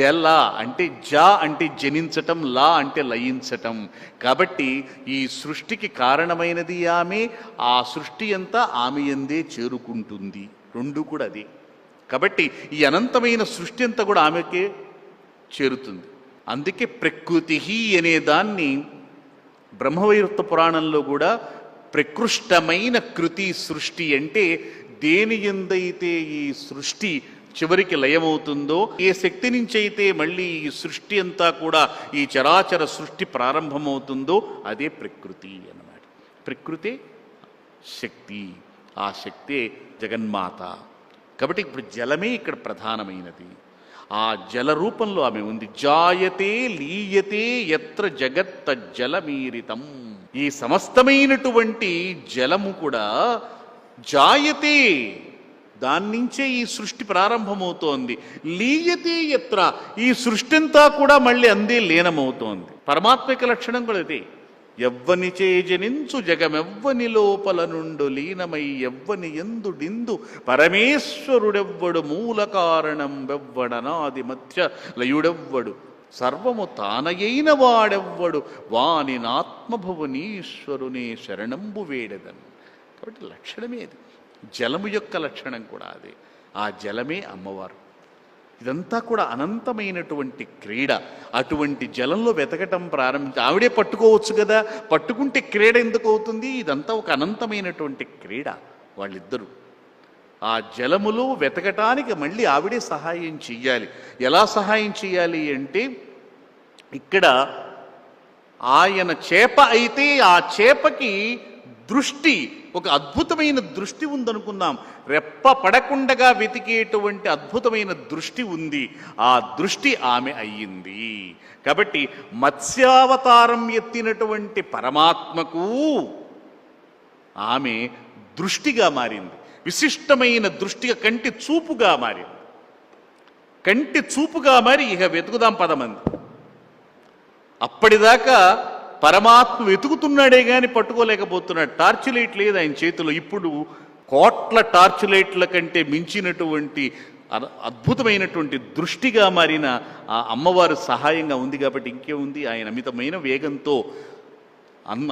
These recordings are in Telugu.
జల అంటే జ అంటే జనించటం లా అంటే లయించటం. కాబట్టి ఈ సృష్టికి కారణమైనది ఆమె ఆ సృష్టి అంతా ఆమె ఎందే చేరుకుంటుంది. రెండు కూడా అది. కాబట్టి ఈ అనంతమైన సృష్టి అంతా కూడా ఆమెకే చేరుతుంది. అందుకే ప్రకృతి అనే దాన్ని బ్రహ్మవైరుత్వ పురాణంలో కూడా ప్రకృష్టమైన కృతి సృష్టి అంటే దేని ఎందైతే ఈ సృష్టి చివరికి లయమవుతుందో ఏ శక్తి నుంచి అయితే మళ్ళీ ఈ సృష్టి అంతా కూడా ఈ చరాచర సృష్టి ప్రారంభమవుతుందో అదే ప్రకృతి అన్నమాట. ప్రకృతి శక్తి ఆ శక్తే జగన్మాత. కాబట్టి ఇప్పుడు జలమే ఇక్కడ ప్రధానమైనది. ఆ జల రూపంలో ఆమె ఉంది. జాయతే లీయతే ఎత్ర జగత్త జలమీరితం. ఈ సమస్తమైనటువంటి జలము కూడా జాయతే దాని నుంచే ఈ సృష్టి ప్రారంభమవుతోంది. లీయతే ఎత్ర ఈ సృష్టి అంతా కూడా మళ్ళీ అందే లీనమవుతోంది. పరమాత్మిక లక్షణం కూడా ఇది. ఎవ్వని చేజనించు జగమెవ్వని లోపల నుండు లీనమై ఎవ్వని ఎందుడిందు పరమేశ్వరుడెవ్వడు మూల కారణం వెవ్వడనాది మధ్య లయుడెవ్వడు. సర్వము తానయైన వాడెవ్వడు. వాని నాత్మభువనీశ్వరునే శరణంబు వేడెదన్. కాబట్టి లక్షణమేది జలము యొక్క లక్షణం కూడా అదే. ఆ జలమే అమ్మవారు. ఇదంతా కూడా అనంతమైనటువంటి క్రీడ. అటువంటి జలంలో వెతకటం ప్రారంభించి ఆవిడే పట్టుకోవచ్చు కదా పట్టుకుంటే క్రీడ ఎందుకు అవుతుంది? ఇదంతా ఒక అనంతమైనటువంటి క్రీడ వాళ్ళిద్దరూ. ఆ జలములో వెతకటానికి మళ్ళీ ఆవిడే సహాయం చెయ్యాలి. ఎలా సహాయం చేయాలి అంటే ఇక్కడ ఆయన చేప అయితే ఆ చేపకి దృష్టి ఒక అద్భుతమైన దృష్టి ఉందనుకున్నాం రెప్ప పడకుండగా వెతికేటువంటి అద్భుతమైన దృష్టి ఉంది. ఆ దృష్టి ఆమె అయ్యింది. కాబట్టి మత్స్యావతారం ఎత్తినటువంటి పరమాత్మకు ఆమె దృష్టిగా మారింది. విశిష్టమైన దృష్టిగా కంటి చూపుగా మారింది. కంటి చూపుగా మారి ఇక వెతుకుదాం పదమంది. అప్పటిదాకా పరమాత్మ వెతుకుతున్నాడే కానీ పట్టుకోలేకపోతున్నాడు. టార్చ్ లైట్ లేదు ఆయన చేతిలో. ఇప్పుడు కోట్ల టార్చ్ లైట్ల కంటే మించినటువంటి అద్భుతమైనటువంటి దృష్టిగా మారిన ఆ అమ్మవారు సహాయంగా ఉంది కాబట్టి ఇంకే ఉంది. ఆయన అమితమైన వేగంతో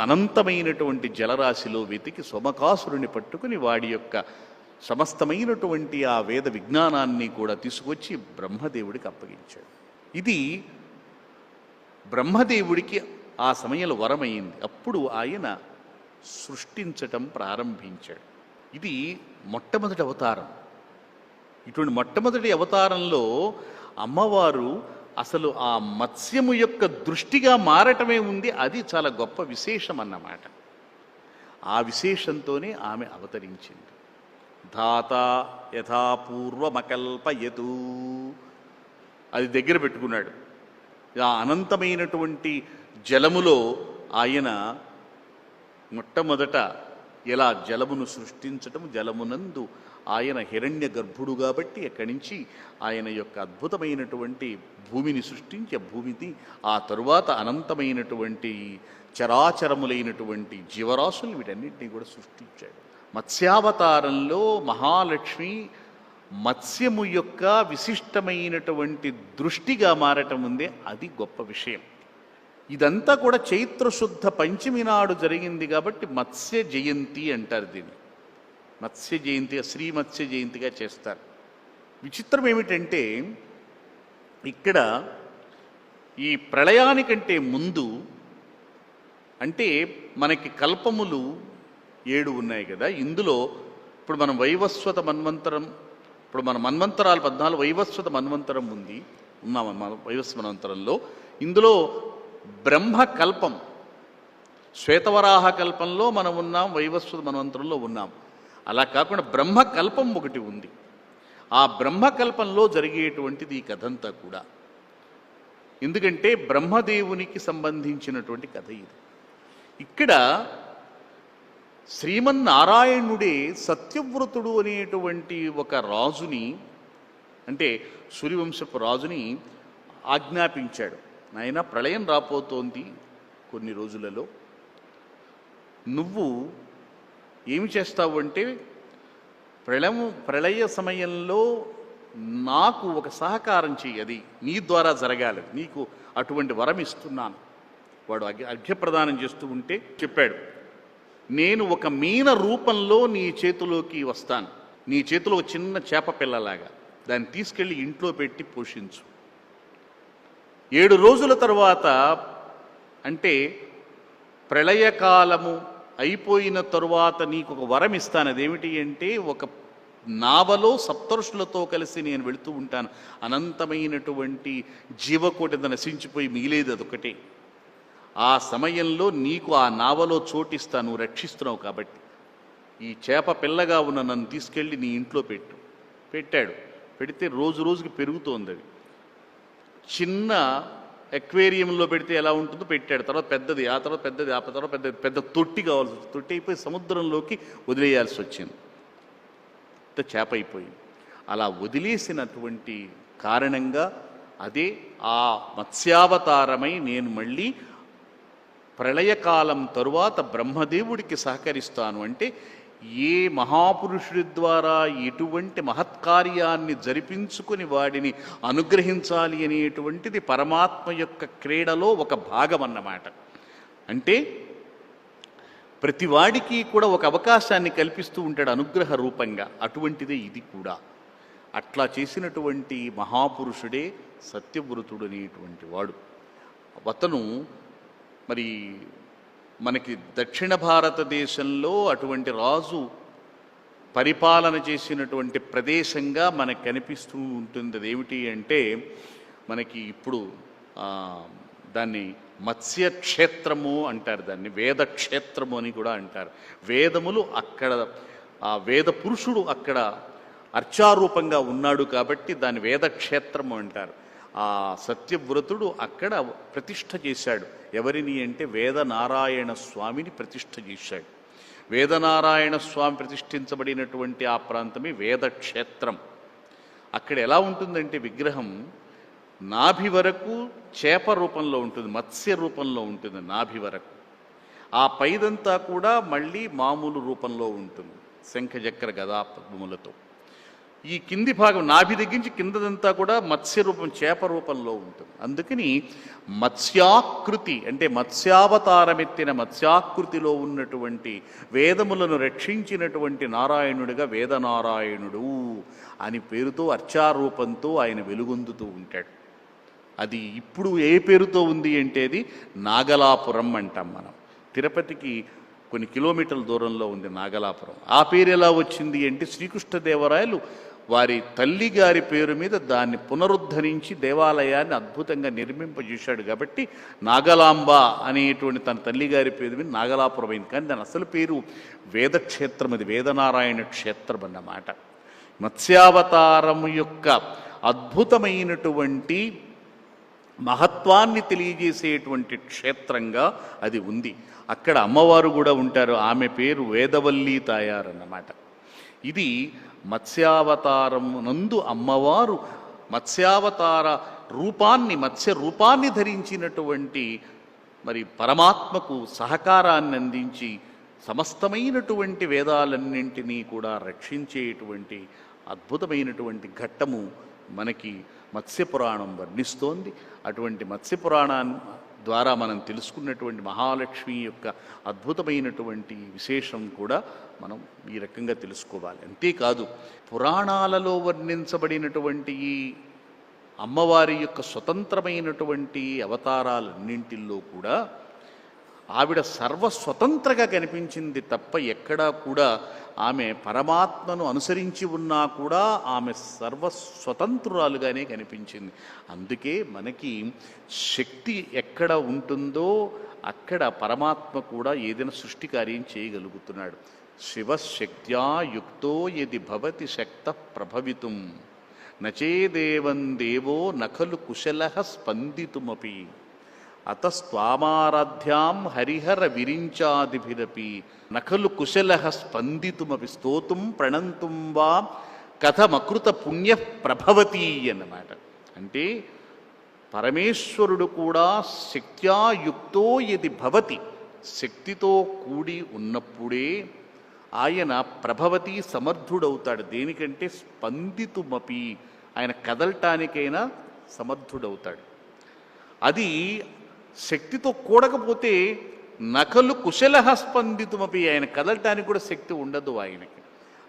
అనంతమైనటువంటి జలరాశిలో వెతికి సోమకాసురుని పట్టుకుని వాడి యొక్క సమస్తమైనటువంటి ఆ వేద విజ్ఞానాన్ని కూడా తీసుకొచ్చి బ్రహ్మదేవుడికి అప్పగించాడు. ఇది బ్రహ్మదేవుడికి ఆ సమయంలో వరమైంది. అప్పుడు ఆయన సృష్టించటం ప్రారంభించాడు. ఇది మొట్టమొదటి అవతారం. ఇటువంటి మొట్టమొదటి అవతారంలో అమ్మవారు అసలు ఆ మత్స్యము యొక్క దృష్టిగా మారటమే ఉంది. అది చాలా గొప్ప విశేషం అన్నమాట. ఆ విశేషంతోనే ఆమె అవతరించింది. ధాత యథాపూర్వమకల్పయతు అది దగ్గర పెట్టుకున్నాడు. ఆ అనంతమైనటువంటి జలములో ఆయన మొట్టమొదట ఎలా జలమును సృష్టించటం జలమునందు ఆయన హిరణ్య గర్భుడు కాబట్టి అక్కడి నుంచి ఆయన యొక్క అద్భుతమైనటువంటి భూమిని సృష్టించే భూమిని ఆ తరువాత అనంతమైనటువంటి చరాచరములైనటువంటి జీవరాశులు వీటన్నిటినీ కూడా సృష్టించాడు. మత్స్యావతారంలో మహాలక్ష్మి మత్స్యము యొక్క విశిష్టమైనటువంటి దృష్టిగా మారటం ఉందే అది గొప్ప విషయం. ఇదంతా కూడా చైత్రశుద్ధ పంచమి నాడు జరిగింది కాబట్టి మత్స్య జయంతి అంటారు దీన్ని. మత్స్య జయంతిగా శ్రీ మత్స్య జయంతిగా చేస్తారు. విచిత్రం ఏమిటంటే ఇక్కడ ఈ ప్రళయానికంటే ముందు అంటే మనకి కల్పములు ఏడు ఉన్నాయి కదా ఇందులో ఇప్పుడు మనం వైవస్వత మన్వంతరం ఇప్పుడు మన మన్వంతరాలు పద్నాలుగు వైవస్వత మన్వంతరం ఉంది ఉన్నాం మన మన్వంతరంలో. ఇందులో బ్రహ్మకల్పం. శ్వేతవరాహ కల్పంలో మనం ఉన్నాం వైవస్వత మన్వంతరంలో ఉన్నాం. అలా కాకుండా బ్రహ్మకల్పం ఒకటి ఉంది. ఆ బ్రహ్మకల్పంలో జరిగేటువంటిది ఈ కథంతా కూడా. ఎందుకంటే బ్రహ్మదేవునికి సంబంధించినటువంటి కథ ఇది. ఇక్కడ శ్రీమన్నారాయణుడే సత్యవ్రతుడు అనేటువంటి ఒక రాజుని అంటే సూర్యవంశపు రాజుని ఆజ్ఞాపించాడు. నాయన ప్రళయం రాపోతోంది కొన్ని రోజులలో. నువ్వు ఏమి చేస్తావు అంటే ప్రళయం ప్రళయ సమయంలో నాకు ఒక సహకారం చెయ్యి అది నీ ద్వారా జరగాలి. నీకు అటువంటి వరం ఇస్తున్నాను. వాడు అర్ఘ్య అర్ఘ్యప్రదానం చేస్తూ ఉంటే చెప్పాడు నేను ఒక మీన రూపంలో నీ చేతిలోకి వస్తాను. నీ చేతిలో ఒక చిన్న చేప పిల్లలాగా. దాన్ని తీసుకెళ్ళి ఇంట్లో పెట్టి పోషించు. ఏడు రోజుల తర్వాత అంటే ప్రళయకాలము అయిపోయిన తరువాత నీకు ఒక వరం ఇస్తాను. అదేమిటి అంటే ఒక నావలో సప్తరుషులతో కలిసి నేను వెళుతూ ఉంటాను. అనంతమైనటువంటి జీవకోటి నశించిపోయి మిగిలేదు అదొకటే ఆ సమయంలో నీకు ఆ నావలో చోటిస్తాను నువ్వు రక్షిస్తున్నావు కాబట్టి. ఈ చేప పిల్లగా ఉన్న నన్ను తీసుకెళ్ళి నీ ఇంట్లో పెట్టు. పెట్టాడు. పెడితే రోజు రోజుకి పెరుగుతోంది అది. చిన్న ఎక్వేరియంలో పెడితే ఎలా ఉంటుందో పెట్టాడు. తర్వాత పెద్దది ఆ తర్వాత పెద్దది ఆ తర్వాత పెద్ద పెద్ద తొట్టి కావాల్సి వచ్చింది తొట్టి అయిపోయి సముద్రంలోకి వదిలేయాల్సి వచ్చింది. పెద్ద చేప అయిపోయింది. అలా వదిలేసినటువంటి కారణంగా అదే ఆ మత్స్యావతారమై నేను మళ్ళీ ప్రళయకాలం తరువాత బ్రహ్మదేవుడికి సహకరిస్తాను. అంటే ఏ మహాపురుషుడి ద్వారా ఎటువంటి మహత్కార్యాన్ని జరిపించుకుని వాడిని అనుగ్రహించాలి అనేటువంటిది పరమాత్మ యొక్క క్రీడలో ఒక భాగం అన్నమాట. అంటే ప్రతివాడికి కూడా ఒక అవకాశాన్ని కల్పిస్తూ ఉంటాడు అనుగ్రహ రూపంగా. అటువంటిదే ఇది కూడా. అట్లా చేసినటువంటి మహాపురుషుడే సత్యవ్రతుడు అనేటువంటి వాడు. అతను మరి మనకి దక్షిణ భారతదేశంలో అటువంటి రాజు పరిపాలన చేసినటువంటి ప్రదేశంగా మనకు కనిపిస్తూ ఉంటుంది. అదేమిటి అంటే మనకి ఇప్పుడు దాన్ని మత్స్య క్షేత్రము అంటారు. దాన్ని వేద క్షేత్రము అని కూడా అంటారు. వేదములు అక్కడ ఆ వేద పురుషుడు అక్కడ అర్చారూపంగా ఉన్నాడు కాబట్టి దాన్ని వేద క్షేత్రము అంటారు. ఆ సత్యవ్రతుడు అక్కడ ప్రతిష్ఠ చేశాడు. ఎవరిని అంటే వేదనారాయణ స్వామిని ప్రతిష్ఠ చేశాడు. వేదనారాయణ స్వామి ప్రతిష్ఠించబడినటువంటి ఆ ప్రాంతమే వేదక్షేత్రం. అక్కడ ఎలా ఉంటుందంటే విగ్రహం నాభి వరకు చేప రూపంలో ఉంటుంది మత్స్య రూపంలో ఉంటుంది నాభి వరకు. ఆ పైదంతా కూడా మళ్ళీ మామూలు రూపంలో ఉంటుంది శంఖచక్ర గదా పద్మములతో ఈ కింది భాగం నాభి దగ్గరించి కిందదంతా కూడా మత్స్య రూపం చేప రూపంలో ఉంటుంది. అందుకని మత్స్యాకృతి అంటే మత్స్యావతారమెత్తిన మత్స్యాకృతిలో ఉన్నటువంటి వేదములను రక్షించినటువంటి నారాయణుడిగా వేదనారాయణుడు అని పేరుతో అర్చారూపంతో ఆయన వెలుగొందుతూ ఉంటాడు. అది ఇప్పుడు ఏ పేరుతో ఉంది అంటేది నాగలాపురం అంటాం మనం. తిరుపతికి కొన్ని కిలోమీటర్ల దూరంలో ఉంది నాగలాపురం. ఆ పేరు ఎలా వచ్చింది అంటే శ్రీకృష్ణదేవరాయలు వారి తల్లి గారి పేరు మీద దాన్ని పునరుద్ధరించి దేవాలయాన్ని అద్భుతంగా నిర్మింపజేశాడు కాబట్టి నాగలాంబ అనేటువంటి తన తల్లి గారి పేరు మీద నాగలాపురం అయింది. కానీ దాని అసలు పేరు వేదక్షేత్రం అది వేదనారాయణ క్షేత్రం అన్నమాట. మత్స్యావతారం యొక్క అద్భుతమైనటువంటి మహత్వాన్ని తెలియజేసేటువంటి క్షేత్రంగా అది ఉంది. అక్కడ అమ్మవారు కూడా ఉంటారు. ఆమె పేరు వేదవల్లి తాయారన్నమాట. ఇది మత్స్యావతారం నందు అమ్మవారు మత్స్యావతార రూపాన్ని మత్స్య రూపాన్ని ధరించినటువంటి మరి పరమాత్మకు సహకారాన్ని అందించి సమస్తమైనటువంటి వేదాలన్నింటినీ కూడా రక్షించేటువంటి అద్భుతమైనటువంటి ఘట్టము మనకి మత్స్యపురాణం వర్ణిస్తోంది. అటువంటి మత్స్యపురాణాన్ని ద్వారా మనం తెలుసుకున్నటువంటి మహాలక్ష్మి యొక్క అద్భుతమైనటువంటి విశేషం కూడా మనం ఈ రకంగా తెలుసుకోవాలి. అంతేకాదు పురాణాలలో వర్ణించబడినటువంటి ఈ అమ్మవారి యొక్క స్వతంత్రమైనటువంటి అవతారాలన్నింటిల్లో కూడా ఆవిడ సర్వస్వతంత్రగా కనిపించింది తప్ప ఎక్కడా కూడా ఆమె పరమాత్మను అనుసరించి ఉన్నా కూడా ఆమె సర్వస్వతంత్రురాలుగానే కనిపించింది. అందుకే మనకి శక్తి ఎక్కడ ఉంటుందో అక్కడ పరమాత్మ కూడా ఏదైనా సృష్టి కార్యం చేయగలుగుతున్నాడు. శివశక్త్యా యుక్తో యది భవతి శక్త ప్రభవితుం. నచేదేవం దేవో నఖలు కుశల స్పందితుమపి. అతస్వామారాధ్యాం హరిహర విరించాదిభిరపి. నఖలు కుశల స్పందితుమపి. స్తోతుం ప్రణంతుం వా. కథమకృత పుణ్య ప్రభవతి అన్నమాట. అంటే పరమేశ్వరుడు కూడా శక్త్యాయుక్తో యది భవతి. శక్తితో కూడి ఉన్నప్పుడే ఆయన ప్రభవతి సమర్థుడవుతాడు. దేనికంటే స్పందితుమపి. ఆయన కదలటానికైనా సమర్థుడవుతాడు. అది శక్తితో కూడకపోతే నకలు కుశలహస్పందితమపి ఆయన కదలటానికి కూడా శక్తి ఉండదు ఆయనకి.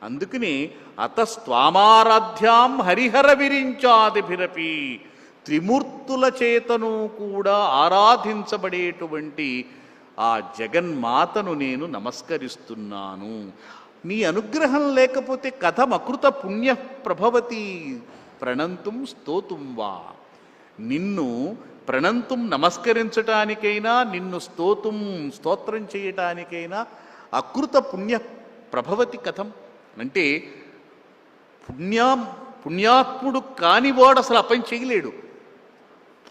అందుకని అతస్వామారాధ్యాం హరిహర విరించాదిభిరపి త్రిమూర్తుల చేతను కూడా ఆరాధించబడేటువంటి ఆ జగన్మాతను నేను నమస్కరిస్తున్నాను. నీ అనుగ్రహం లేకపోతే కథమకృత పుణ్య ప్రభవతి ప్రణంతుం స్తోతుం వా. నిన్ను ప్రణంతుం నమస్కరించటానికైనా నిన్ను స్తోతుం స్తోత్రం చేయటానికైనా అకృత పుణ్య ప్రభవతి కథం. అంటే పుణ్యా పుణ్యాత్ముడు కానివాడు అసలు అపం పని చేయలేడు.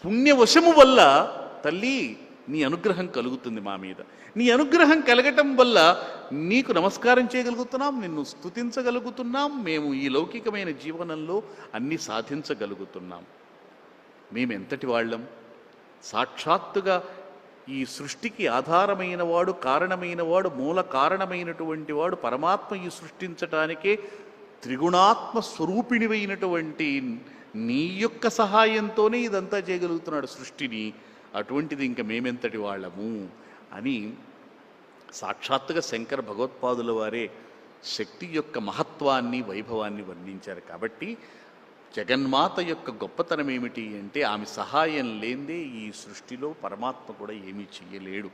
పుణ్యవశము వల్ల తల్లి నీ అనుగ్రహం కలుగుతుంది మా మీద. నీ అనుగ్రహం కలగటం వల్ల నీకు నమస్కారం చేయగలుగుతున్నాం నిన్ను స్తుతించగలుగుతున్నాం మేము ఈ లౌకికమైన జీవనంలో అన్ని సాధించగలుగుతున్నాం. మేమెంతటి వాళ్ళం? సాక్షాత్తుగా ఈ సృష్టికి ఆధారమైన వాడు కారణమైన వాడు మూల కారణమైనటువంటి వాడు పరమాత్మ ఈ సృష్టించటానికే త్రిగుణాత్మ స్వరూపిణివైనటువంటి నీ యొక్క సహాయంతోనే ఇదంతా చేయగలుగుతున్నాడు సృష్టిని. అటువంటిది ఇంకా మేమెంతటి వాళ్ళము అని సాక్షాత్తుగా శంకర భగవత్పాదుల వారే శక్తి యొక్క మహత్వాన్ని వైభవాన్ని వర్ణించారు. కాబట్టి జగన్మాత యొక్క గొప్పతనం ఏమిటి అంటే ఆమె సహాయం లేదే ఈ సృష్టిలో పరమాత్మ కూడా ఏమీ చెయ్యలేడు.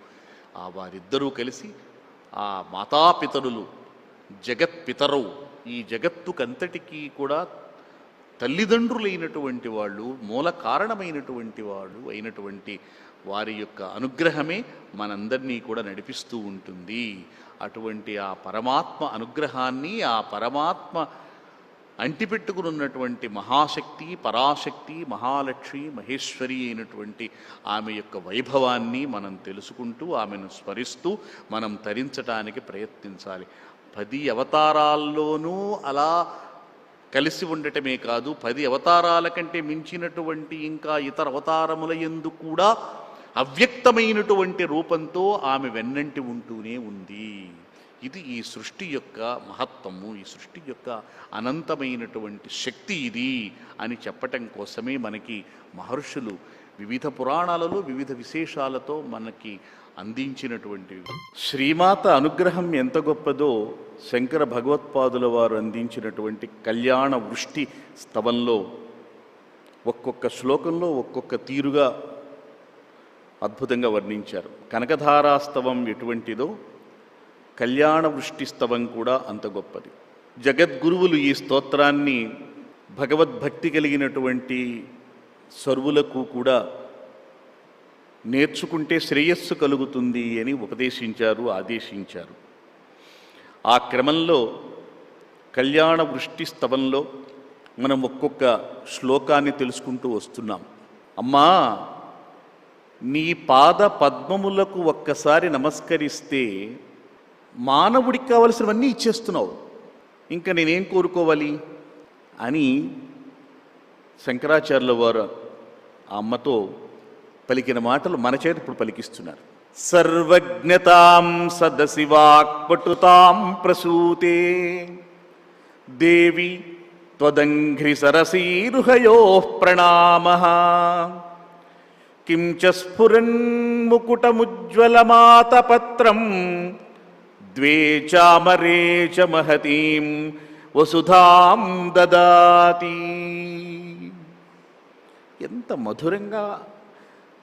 ఆ వారిద్దరూ కలిసి ఆ మాతాపితరులు జగత్పితరవు ఈ జగత్తుకంతటికీ కూడా తల్లిదండ్రులైనటువంటి వాళ్ళు మూల కారణమైనటువంటి వాళ్ళు అయినటువంటి వారి యొక్క అనుగ్రహమే మనందరినీ కూడా నడిపిస్తూ ఉంటుంది. అటువంటి ఆ పరమాత్మ అనుగ్రహాన్ని ఆ పరమాత్మ అంటిపెట్టుకున్నటువంటి మహాశక్తి పరాశక్తి మహాలక్ష్మి మహేశ్వరి అయినటువంటి ఆమె యొక్క వైభవాన్ని మనం తెలుసుకుంటూ ఆమెను స్మరిస్తూ మనం తరించటానికి ప్రయత్నించాలి. పది అవతారాల్లోనూ అలా కలిసి ఉండటమే కాదు పది అవతారాల కంటే మించినటువంటి ఇంకా ఇతర అవతారముల ఎందు కూడా అవ్యక్తమైనటువంటి రూపంతో ఆమె వెన్నంటి ఉంటూనే ఉంది. ఇది ఈ సృష్టి యొక్క మహత్వము ఈ సృష్టి యొక్క అనంతమైనటువంటి శక్తి ఇది అని చెప్పటం కోసమే మనకి మహర్షులు వివిధ పురాణాలలో వివిధ విశేషాలతో మనకి అందించినటువంటి శ్రీమాత అనుగ్రహం ఎంత గొప్పదో శంకర భగవత్పాదుల వారు అందించినటువంటి కళ్యాణ వృష్టి స్తవంలో ఒక్కొక్క శ్లోకంలో ఒక్కొక్క తీరుగా అద్భుతంగా వర్ణించారు. కనకధారాస్తవం ఎటువంటిదో కళ్యాణ వృష్టి స్తవం కూడా అంత గొప్పది. జగద్గురువులు ఈ స్తోత్రాన్ని భగవద్భక్తి కలిగినటువంటి సర్వులకు కూడా నేర్చుకుంటే శ్రేయస్సు కలుగుతుంది అని ఉపదేశించారు ఆదేశించారు. ఆ క్రమంలో కళ్యాణ వృష్టి స్తవంలో మనం ఒక్కొక్క శ్లోకాన్ని తెలుసుకుంటూ వస్తున్నాం. అమ్మా నీ పాద పద్మములకు ఒక్కసారి నమస్కరిస్తే మానవుడికి కావలసినవన్నీ ఇచ్చేస్తున్నావు. ఇంకా నేనేం కోరుకోవాలి? అని శంకరాచార్యుల వారు ఆ అమ్మతో పలికిన మాటలు మన చేత ఇప్పుడు పలికిస్తున్నారు. సర్వజ్ఞతాం సదసి వాక్పటుతాం ప్రసూతే. దేవి త్వదంఘ్రి సరసీరుహయో ప్రణామ. కిం చ స్ఫురన్ముకుటముజ్వలమాతపత్రం ద్వే చామరే చ మహతీం వసుధాం దదాతి ఎంత మధురంగా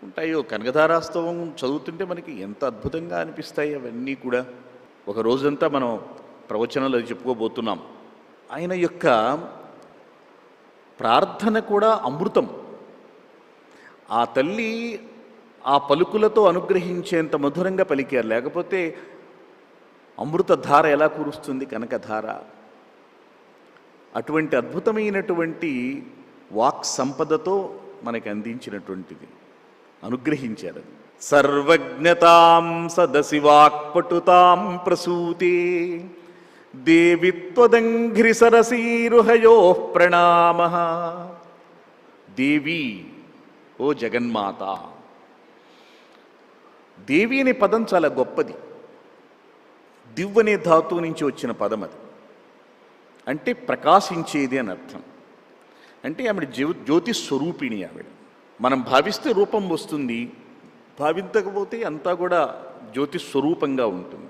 ఉంటాయో కనకధారాస్తవం చదువుతుంటే మనకి ఎంత అద్భుతంగా అనిపిస్తాయి అవన్నీ కూడా. ఒక రోజంతా మనం ప్రవచనాలు అది చెప్పుకోబోతున్నాం. ఆయన యొక్క ప్రార్థన కూడా అమృతం. ఆ తల్లి ఆ పలుకులతో అనుగ్రహించేంత మధురంగా పలికారు. లేకపోతే అమృతధార ఎలా కురుస్తుంది కనకధార? అటువంటి అద్భుతమైనటువంటి వాక్ సంపదతో మనకి అందించినటువంటిది. అనుగ్రహించారు సర్వజ్ఞతాం సదసి వాక్పటుతాం ప్రసూతే. దేవిత్వదంఘ్రి సరసీరుహయో ప్రణామ. దేవి ఓ జగన్మాత. దేవి అనే పదం చాలా గొప్పది. దివ్ అనే ధాతువు నుంచి వచ్చిన పదం అది. అంటే ప్రకాశించేది అని అర్థం. అంటే ఆవిడ జ్యో జ్యోతి స్వరూపిణి ఆవిడ. మనం భావిస్తే రూపం వస్తుంది. భావించకపోతే అంతా కూడా జ్యోతి స్వరూపంగా ఉంటుంది.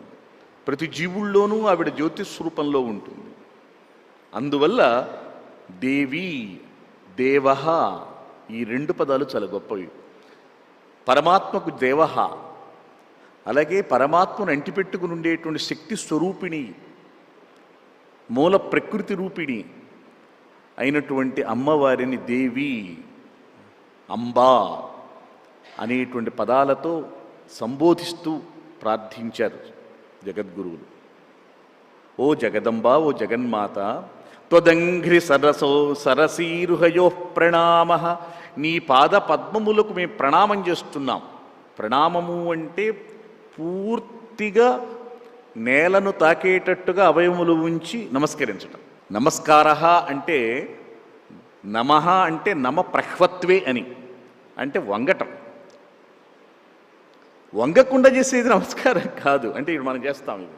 ప్రతి జీవుల్లోనూ ఆవిడ జ్యోతి స్వరూపంలో ఉంటుంది. అందువల్ల దేవి దేవ ఈ రెండు పదాలు చాలా గొప్పవి. పరమాత్మకు దేవహ అలాగే పరమాత్మను అంటిపెట్టుకుని ఉండేటువంటి శక్తి స్వరూపిణి మూల ప్రకృతి రూపిణి అయినటువంటి అమ్మవారిని దేవి అంబా అనేటువంటి పదాలతో సంబోధిస్తూ ప్రార్థించారు జగద్గురువులు. ఓ జగదంబా ఓ జగన్మాత త్వదంఘ్రి సరసో సరసీరుహయో ప్రణామ నీ పాద పద్మములకు మేము ప్రణామం చేస్తున్నాం. ప్రణామము అంటే పూర్తిగా నేలను తాకేటట్టుగా అవయములు ఉంచి నమస్కరించటం. నమస్కార అంటే నమ అంటే నమ ప్రహ్వత్వే అని అంటే వంగటం. వంగకుండా చేసేది నమస్కారం కాదు అంటే ఇప్పుడు మనం చేస్తాం ఇది.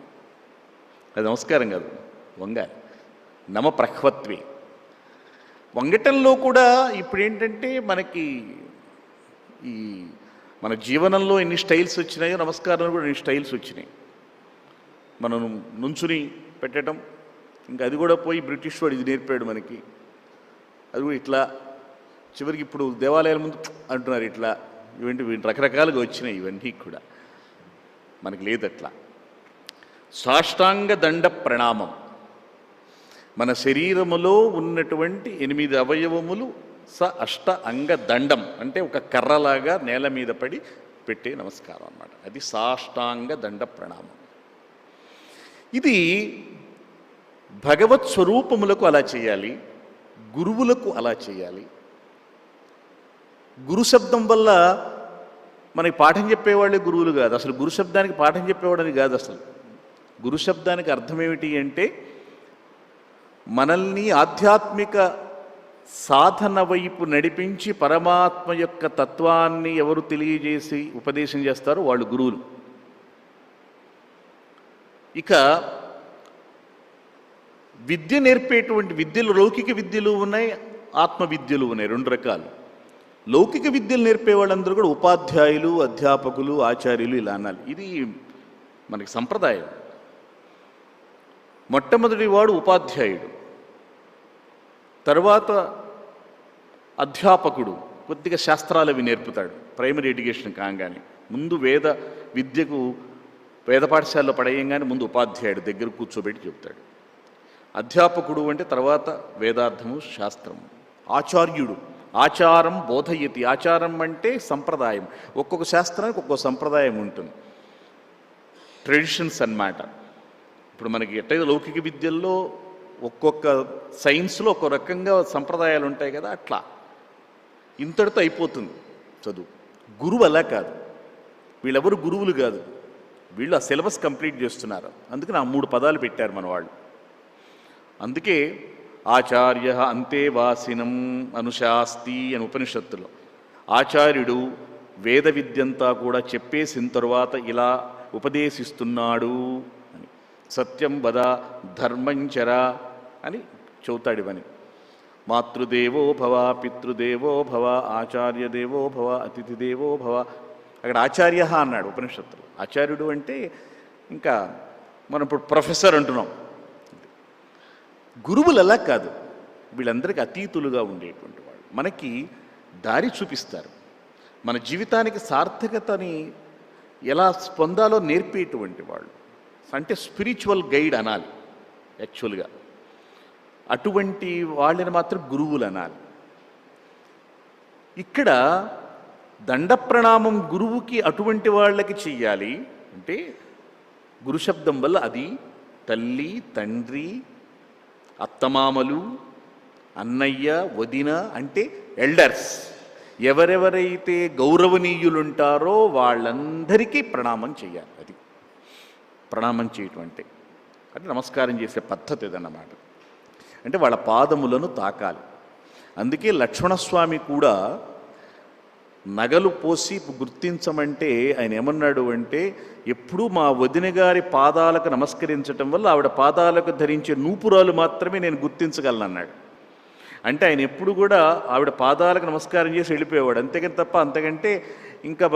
అది నమస్కారం కాదు వంగ. నమ ప్రహ్వత్వే. వంగటంలో కూడా ఇప్పుడు ఏంటంటే మనకి ఈ మన జీవనంలో ఎన్ని స్టైల్స్ వచ్చినాయో నమస్కారంలో కూడా ఎన్ని స్టైల్స్ వచ్చినాయి. మనం నుంచుని పెట్టడం ఇంకా అది కూడా పోయి బ్రిటిష్ వాడు ఇది నేర్పాడు మనకి. అది కూడా ఇట్లా చివరికి ఇప్పుడు దేవాలయాల ముందు అంటున్నారు ఇట్లా ఇవంటి రకరకాలుగా వచ్చినాయి ఇవన్నీ కూడా. మనకి లేదు అట్లా. సాష్టాంగ దండ ప్రణామం. మన శరీరములో ఉన్నటువంటి ఎనిమిది అవయవములు స అష్ట అంగ దండం అంటే ఒక కర్రలాగా నేల మీద పడి పెట్టే నమస్కారం అన్నమాట. అది సాష్టాంగ దండ ప్రణామం. ఇది భగవత్ స్వరూపములకు అలా చేయాలి గురువులకు అలా చేయాలి. గురు శబ్దం వల్ల మనకి పాఠం చెప్పేవాళ్ళే గురువులు కాదు. అసలు గురు శబ్దానికి పాఠం చెప్పేవాడని కాదు అసలు. గురు శబ్దానికి అర్థం ఏమిటి అంటే మనల్ని ఆధ్యాత్మిక సాధన వైపు నడిపించి పరమాత్మ యొక్క తత్వాన్ని ఎవరు తెలియజేసి ఉపదేశం చేస్తారో వాళ్ళు గురువులు. ఇక విద్య నేర్పేటువంటి విద్యలు లౌకిక విద్యలు ఉన్నాయి ఆత్మ విద్యలు ఉన్నాయి రెండు రకాలు. లౌకిక విద్యలు నేర్పే వాళ్ళందరూ కూడా ఉపాధ్యాయులు అధ్యాపకులు ఆచార్యులు ఇలా అనాలి. ఇది మనకి సంప్రదాయం. మొట్టమొదటి వాడు ఉపాధ్యాయుడు. తర్వాత అధ్యాపకుడు కొద్దిగా శాస్త్రాలు అవి నేర్పుతాడు. ప్రైమరీ ఎడ్యుకేషన్ కాగానే. ముందు వేద విద్యకు వేద పాఠశాలలో పడేయంగానే ముందు ఉపాధ్యాయుడు దగ్గర కూర్చోబెట్టి చెప్తాడు. అధ్యాపకుడు అంటే తర్వాత వేదార్థము శాస్త్రము. ఆచార్యుడు. ఆచారం బోధయతి. ఆచారం అంటే సంప్రదాయం. ఒక్కొక్క శాస్త్రానికి ఒక్కొక్క సంప్రదాయం ఉంటుంది. ట్రెడిషన్స్ అన్నమాట. ఇప్పుడు మనకి ఎట్టయితే లౌకిక విద్యల్లో ఒక్కొక్క సైన్స్లో ఒక రకంగా సంప్రదాయాలు ఉంటాయి కదా అట్లా. ఇంతటితో అయిపోతుంది చదువు. గురువు అలా కాదు. వీళ్ళెవరు గురువులు కాదు. వీళ్ళు ఆ సిలబస్ కంప్లీట్ చేస్తున్నారు. అందుకని ఆ మూడు పదాలు పెట్టారు మన వాళ్ళు. అందుకే ఆచార్య అంతే వాసినం అనుశాస్తి అని ఉపనిషత్తులో. ఆచార్యుడు వేద విద్యంతా కూడా చెప్పేసిన తరువాత ఇలా ఉపదేశిస్తున్నాడు. సత్యం వద ధర్మంచర అని చెబుతాడు ఇవని మాతృదేవో భవ పితృదేవో భవ ఆచార్య దేవో భవ అతిథి దేవో భవ. అక్కడ ఆచార్య అన్నాడు ఉపనిషత్తులు. ఆచార్యుడు అంటే ఇంకా మనం ఇప్పుడు ప్రొఫెసర్ అంటున్నాం. గురువులు అలా కాదు. వీళ్ళందరికీ అతీతులుగా ఉండేటువంటి వాళ్ళు. మనకి దారి చూపిస్తారు. మన జీవితానికి సార్థకతని ఎలా పొందాలో నేర్పేటువంటి వాళ్ళు. అంటే స్పిరిచువల్ గైడ్ అనాలి యాక్చువల్గా అటువంటి వాళ్ళని మాత్రం గురువులు అనాలి. ఇక్కడ దండ ప్రణామం గురువుకి అటువంటి వాళ్ళకి చెయ్యాలి అంటే గురుశబ్దం వల్ల అది తల్లి తండ్రి అత్తమామలు అన్నయ్య వదిన అంటే ఎల్డర్స్ ఎవరెవరైతే గౌరవనీయులుంటారో వాళ్ళందరికీ ప్రణామం చేయాలి అది. ప్రణామం చేయటం అంటే అంటే నమస్కారం చేసే పద్ధతి ఇదన్నమాట. అంటే వాళ్ళ పాదములను తాకాలి. అందుకే లక్ష్మణస్వామి కూడా నగలు పోసి గుర్తించమంటే ఆయన ఏమన్నాడు అంటే ఎప్పుడూ మా వదిన గారి పాదాలకు నమస్కరించటం వల్ల ఆవిడ పాదాలకు ధరించే నూపురాలు మాత్రమే నేను గుర్తించగలను అన్నాడు అంటే ఆయన ఎప్పుడు కూడా ఆవిడ పాదాలకు నమస్కారం చేసి వెళ్ళిపోయేవాడు. అంతేకాని తప్ప అంతకంటే ఇంకా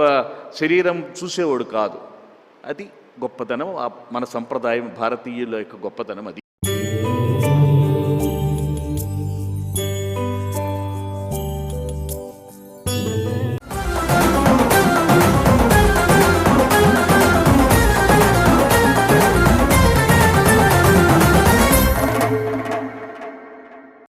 శరీరం చూసేవాడు కాదు. అది గొప్పతనం ఆ మన సంప్రదాయం భారతీయుల యొక్క గొప్పతనం అది.